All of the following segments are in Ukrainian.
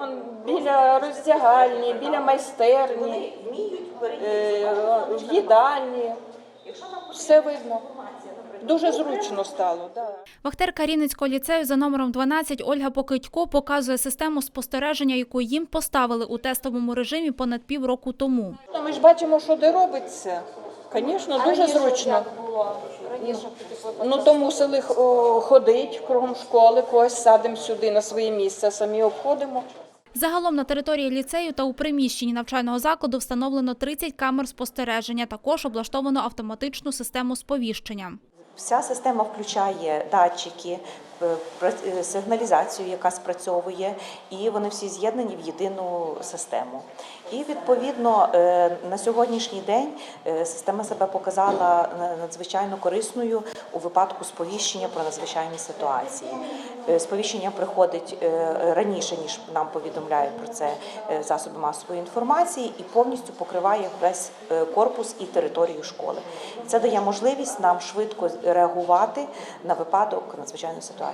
Он біля роздягальні, біля майстерні, е, в їдальні. Все видно. Дуже зручно стало. Да. Вахтерка Рівненського ліцею за номером 12 Ольга Покидько показує систему спостереження, яку їм поставили у тестовому режимі понад півроку тому. Ну, Ми ж бачимо, що де робиться. Звісно, дуже зручно. Ну, то мусили ходити кругом школи, когось садимо сюди на своє місце, самі обходимо. Загалом на території ліцею та у приміщенні навчального закладу встановлено 30 камер спостереження. Також облаштовано автоматичну систему сповіщення. Вся система включає датчики, сигналізацію, яка спрацьовує, і вони всі з'єднані в єдину систему. І відповідно е, на сьогоднішній день е, система себе показала надзвичайно корисною у випадку сповіщення про надзвичайні ситуації. Е, Сповіщення приходить е, раніше ніж нам повідомляють про це е, засоби масової інформації, і повністю покриває весь е, корпус і територію школи. Це дає можливість нам швидко реагувати на випадок надзвичайної ситуації.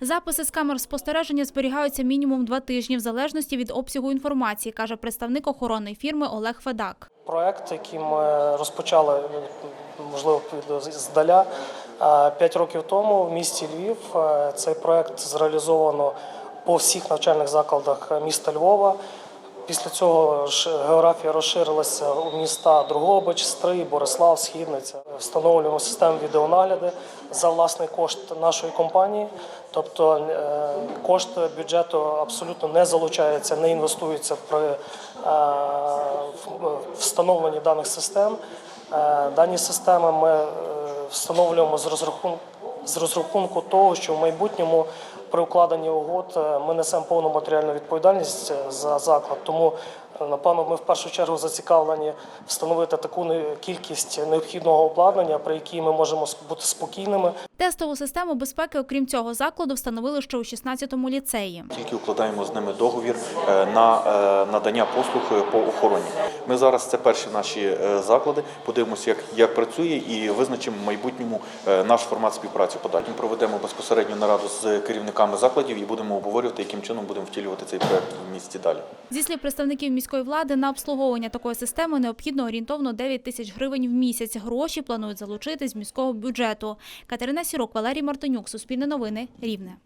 Записи з камер спостереження зберігаються мінімум два тижні в залежності від обсягу інформації, каже представник охоронної фірми Олег Федак. Проект, який ми розпочали, можливо, здаля п'ять років тому в місті Львів. Цей проект зреалізовано по всіх навчальних закладах міста Львова. Після цього ж географія розширилася у міста Другобич, Стрий, Борислав, Східниця. Встановлюємо систему відеонагляду за власний кошт нашої компанії. Тобто е, кошти бюджету абсолютно не залучаються, не інвестуються при е, встановленні даних систем. Е, Дані системи ми встановлюємо з розрахунку того, що в майбутньому при укладенні угод е, ми несемо повну матеріальну відповідальність е, за заклад. Тому е, напевно ми в першу чергу зацікавлені встановити таку не- кількість необхідного обладнання, при якій ми можемо с- бути спокійними Тестову систему безпеки, окрім цього закладу, встановили ще у 16-му ліцеї. Тільки укладаємо з ними договір на надання послуг по охороні. Ми зараз це перші наші заклади. Подивимося, як, як працює, і визначимо в майбутньому наш формат співпраці. Подалі Ми проведемо безпосередню нараду з керівниками закладів і будемо обговорювати, яким чином будемо втілювати цей проект в місті далі. Зі слів представників міської влади, на обслуговування такої системи необхідно орієнтовно 9 тисяч гривень в місяць. Гроші планують залучити з міського бюджету. Катерина Сірок, Валерій Мартинюк, Суспільне новини, Рівне.